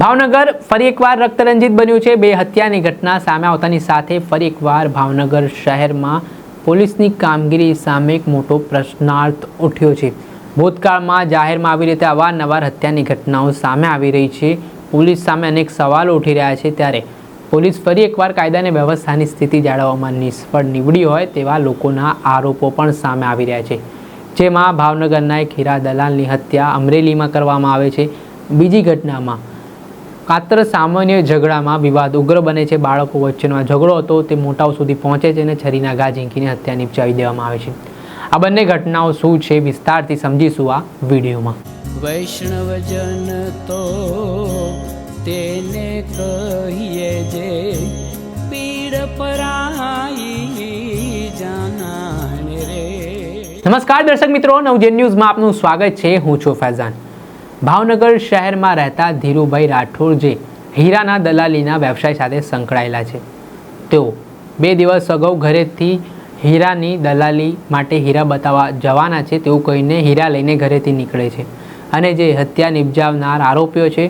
ભાવનગર ફરી એકવાર રક્તરંજિત બન્યું છે. બે હત્યાની ઘટના સામે આવતાની સાથે ફરી એકવાર ભાવનગર શહેરમાં પોલીસની કામગીરી સામે એક મોટો પ્રશ્નાર્થ ઉઠ્યો છે. ભૂતકાળમાં જાહેરમાં આવી રીતે અવારનવાર હત્યાની ઘટનાઓ સામે આવી રહી છે. પોલીસ સામે અનેક સવાલો ઉઠી રહ્યા છે. ત્યારે પોલીસ ફરી એકવાર કાયદાને વ્યવસ્થાની સ્થિતિ જાળવવામાં નિષ્ફળ નીવડી હોય તેવા લોકોના આરોપો પણ સામે આવી રહ્યા છે. જેમાં ભાવનગરના એક હીરા દલાલની હત્યા અમરેલીમાં કરવામાં આવે છે. બીજી ઘટનામાં માત્ર સામાન્ય ઝઘડામાં વિવાદ ઉગ્ર બને છે. બાળકો વચ્ચેનો આ ઝઘડો હતો તે મોટાઓ સુધી પહોંચે છે અને છરીના ઘા ઝીંકીને હત્યા નિપજાવી દેવામાં આવે છે. આ બંને ઘટનાઓ શું છે વિસ્તારથી સમજીશું આ વિડીયોમાં. વૈષ્ણવજન તો તેને કહીએ જે પીડ પરાઈ જાનાને રે. નમસ્કાર દર્શક મિત્રો નવજેન ન્યૂઝમાં આપનું સ્વાગત છે. હું છું ફૈઝાન. ભાવનગર શહેરમાં રહેતા ધીરુભાઈ રાઠોડ જે હીરાના દલાલીના વ્યવસાય સાથે સંકળાયેલા છે. તેઓ બે દિવસ અગાઉ ઘરેથી હીરાની દલાલી માટે હીરા બતાવવા જવાના છે તેવું કહીને હીરા લઈને ઘરેથી નીકળે છે અને જે હત્યા નિપજાવનાર આરોપીઓ છે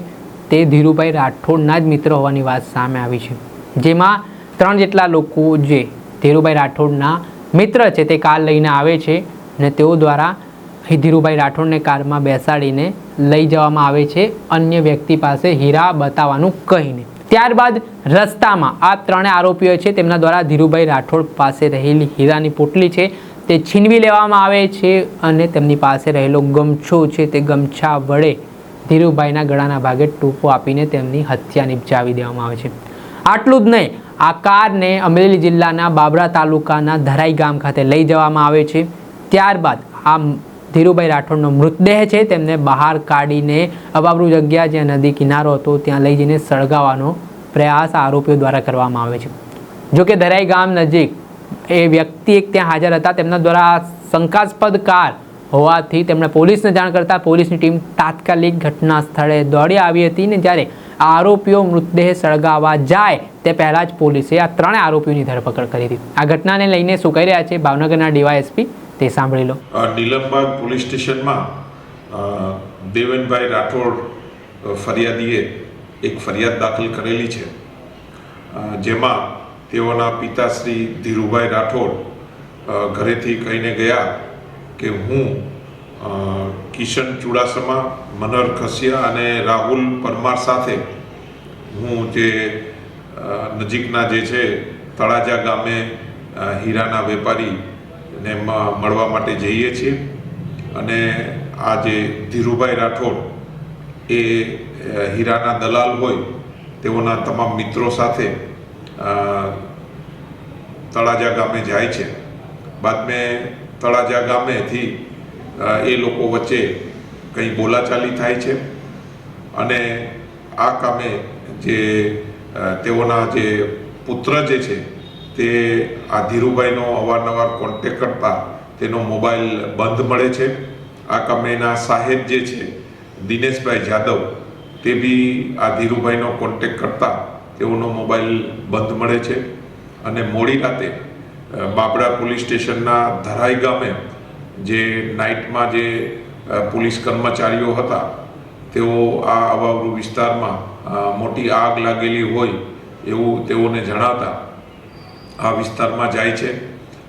તે ધીરુભાઈ રાઠોડના જ મિત્ર હોવાની વાત સામે આવી છે. જેમાં ત્રણ જેટલા લોકો જે ધીરુભાઈ રાઠોડના મિત્ર છે તે કાર લઈને આવે છે અને તેઓ દ્વારા ધીરુભાઈ રાઠોડને કારમાં બેસાડીને લઈ જવામાં આવે છે. અન્ય વ્યક્તિ પાસે હીરા બતાવવાનું કહીને. ત્યારબાદ રસ્તામાં આ ત્રણે આરોપીઓ છે. તેમના દ્વારા ધીરુભાઈ રાઠોડ પાસે રહેલી હીરાની પોટલી છે. તે છીનવી લેવામાં આવે છે અને તેમની પાસે રહેલો ગમછો છે. તે ગમછા વડે ધીરુભાઈના ગળાના ભાગે ટૂંપો આપીને તેમની હત્યા નિપજાવી દેવામાં આવે છે. આટલું જ નહીં, આ કારને અમરેલી જિલ્લાના બાબરા તાલુકાના ધરાઈ ગામ ખાતે લઈ જવામાં આવે છે. ત્યારબાદ આ ધીરુભાઈ રાઠોડનો મૃતદેહ છે, તેમને બહાર કાઢીને અવાબરૂ જગ્યા જ્યાં નદી કિનારો હતો, ત્યાં લઈ જઈને સળગાવવાનો પ્રયાસ આરોપીઓ દ્વારા કરવામાં આવે છે. જોકે ધરાઈ ગામ નજીક એ વ્યક્તિ એક ત્યાં હાજર હતા, તેમના દ્વારા શંકાસ્પદ કાર હોવાથી તેમણે પોલીસને જાણ કરતાં પોલીસની ટીમ તાત્કાલિક ઘટના સ્થળે દોડી આવી હતી ને જ્યારે આરોપીઓ મૃતદેહ સળગાવવા જાય, તે પહેલાં જ પોલીસે આ ત્રણે આરોપીઓની ધરપકડ કરી હતી. આ ઘટનાને લઈને શું કહી રહ્યા છે, ભાવનગરના ડીવાયએસપી તે સાંભળી લો. નીલમબાગ પોલીસ સ્ટેશનમાં દેવેનભાઈ રાઠોડ ફરિયાદીએ એક ફરિયાદ દાખલ કરેલી છે. જેમાં તેઓના પિતાશ્રી ધીરુભાઈ રાઠોડ ઘરેથી કહીને ગયા કે હું કિશન ચુડાસમા મનર ખસિયા અને રાહુલ પરમાર સાથે હું જે નજીકના જે છે, તળાજા ગામે હીરાના વેપારી ને એમાં મળવા માટે જઈએ છીએ. અને આ જે ધીરુભાઈ રાઠોડ એ હીરાના દલાલ હોય, તેઓના તમામ મિત્રો સાથે તળાજા ગામે જાય છે. બાદ મેં તળાજા ગામેથી એ લોકો વચ્ચે કંઈ બોલાચાલી થાય છે. અને આ કામે જે તેઓના જે પુત્ર જે છે તે આ ધીરુભાઈનો અવારનવાર કોન્ટેક કરતા તેનો મોબાઈલ બંધ મળે છે. આ કામેના સાહેબ જે છે, દિનેશભાઈ જાદવ, તે બી આ ધીરુભાઈનો કોન્ટેક કરતા તેઓનો મોબાઈલ બંધ મળે છે. અને મોડી રાતે બાબરા પોલીસ સ્ટેશનના ધરાઈ ગામે જે નાઇટમાં જે પોલીસ કર્મચારીઓ હતા, તેઓ આ અવાવરૂ વિસ્તારમાં મોટી આગ લાગેલી હોય એવું તેઓને જણાવતા આ વિસ્તારમાં જાય છે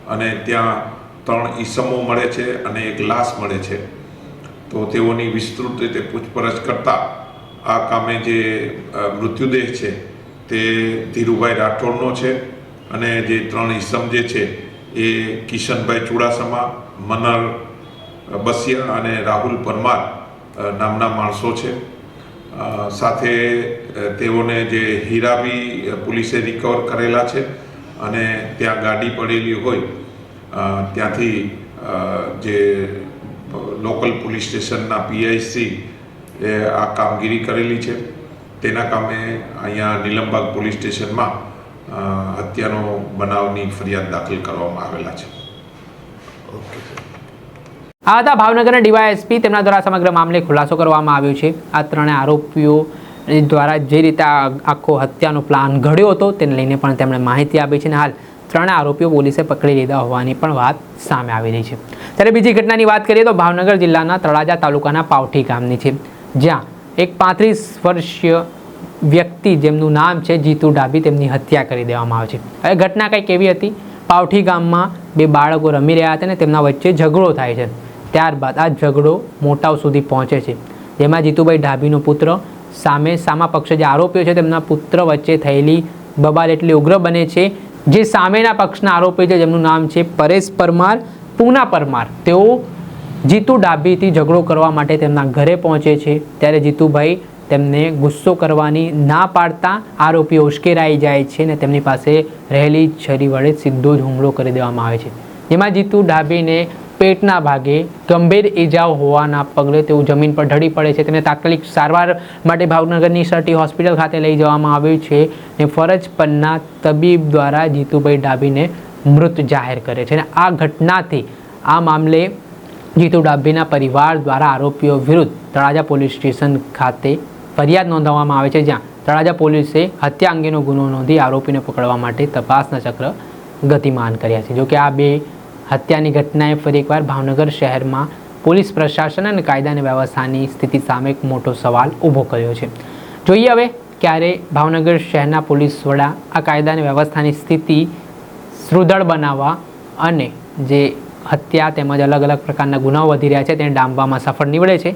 અને ત્યાં ત્રણ ઈસમો મળે છે અને એક લાશ મળે છે. તો તેઓની વિસ્તૃત રીતે પૂછપરછ કરતા આ કામે જે મૃત્યુદેહ છે તે ધીરુભાઈ રાઠોડનો છે અને જે ત્રણ ઈસમ જે છે એ કિશનભાઈ ચુડાસમા મનર બસિયા અને રાહુલ પરમાર નામના માણસો છે. સાથે તેઓને જે હીરા બી પોલીસે રિકવર કરેલા છે અને ત્યાં ગાડી પડેલી હોય ત્યાંથી જે લોકલ પોલીસ સ્ટેશનના પીઆઈસી એ આ કામગીરી કરેલી છે. તેના કામે અહીંયા નીલમબાગ પોલીસ સ્ટેશનમાં હત્યાનો બનાવની ફરિયાદ દાખલ કરવામાં આવેલા છે. ઓકે. આ હતા ભાવનગરના ડીવાયએસપી. તેમના દ્વારા સમગ્ર મામલે ખુલાસો કરવામાં આવ્યો છે. આ ત્રણે આરોપીઓ દ્વારા જે રીતે આ આખો હત્યાનો પ્લાન ઘડ્યો હતો, તેને લઈને પણ તેમણે માહિતી આપી છે અને હાલ ત્રણે આરોપીઓ પોલીસે પકડી લીધા હોવાની પણ વાત સામે આવી રહી છે. ત્યારે બીજી ઘટનાની વાત કરીએ તો ભાવનગર જિલ્લાના તળાજા તાલુકાના પાવઠી ગામની છે, જ્યાં એક પાંત્રીસ વર્ષીય વ્યક્તિ જેમનું નામ છે જીતુ ડાભી તેમની હત્યા કરી દેવામાં આવે છે. હવે ઘટના કંઈક એવી હતી? પાવઠી ગામમાં બે બાળકો રમી રહ્યા હતા ને તેમના વચ્ચે ઝઘડો થાય છે. ત્યારબાદ આ ઝઘડો મોટાઓ સુધી પહોંચે છે. જેમાં જીતુભાઈ ડાભીનો પુત્ર સામે સામા પક્ષે જે આરોપીઓ છે તેમના પુત્ર વચ્ચે થયેલી બબાલ એટલી ઉગ્ર બને છે, જે સામેના પક્ષના આરોપી છે, જેમનું નામ છે પરેશ પરમાર, પૂના પરમાર. તેઓ જીતુ ડાભીથી ઝઘડો કરવા માટે તેમના ઘરે પહોંચે છે. ત્યારે જીતુભાઈ તેમને ગુસ્સો કરવાની ના પાડતા આરોપીઓ ઉશ્કેરાઈ જાય છે અને તેમની પાસે રહેલી છરી વડે સીધો જ હુમલો કરી દેવામાં આવે છે. જેમાં જીતુ ડાભીને પેટના ભાગે ગંભીર ઈજાઓ હોવાના પગલે તેઓ જમીન પર ઢળી પડે છે. તેને તાત્કાલિક સારવાર માટે ભાવનગરની સટી હોસ્પિટલ ખાતે લઈ જવામાં આવ્યું છે ને ફરજ પરના તબીબ દ્વારા જીતુભાઈ ડાભીને મૃત જાહેર કરે છે. અને આ ઘટનાથી આ મામલે જીતુ ડાભીના પરિવાર દ્વારા આરોપીઓ વિરુદ્ધ તળાજા પોલીસ સ્ટેશન ખાતે ફરિયાદ નોંધાવવામાં આવે છે, જ્યાં તળાજા પોલીસે હત્યા અંગેનો ગુનો નોંધી આરોપીને પકડવા માટે તપાસના ચક્ર ગતિમાન કર્યા છે. જોકે આ બે હત્યાની ઘટનાએ ફરી એકવાર ભાવનગર શહેરમાં પોલીસ પ્રશાસન અને કાયદાની વ્યવસ્થાની સ્થિતિ સામે એક મોટો સવાલ ઊભો કર્યો છે. જોઈએ હવે ક્યારે ભાવનગર શહેરના પોલીસ વડા આ કાયદાની વ્યવસ્થાની સ્થિતિ સુદૃઢ બનાવવા અને જે હત્યા તેમજ અલગ અલગ પ્રકારના ગુનાઓ વધી રહ્યા છે તેને ડામવામાં સફળ નીવડે છે.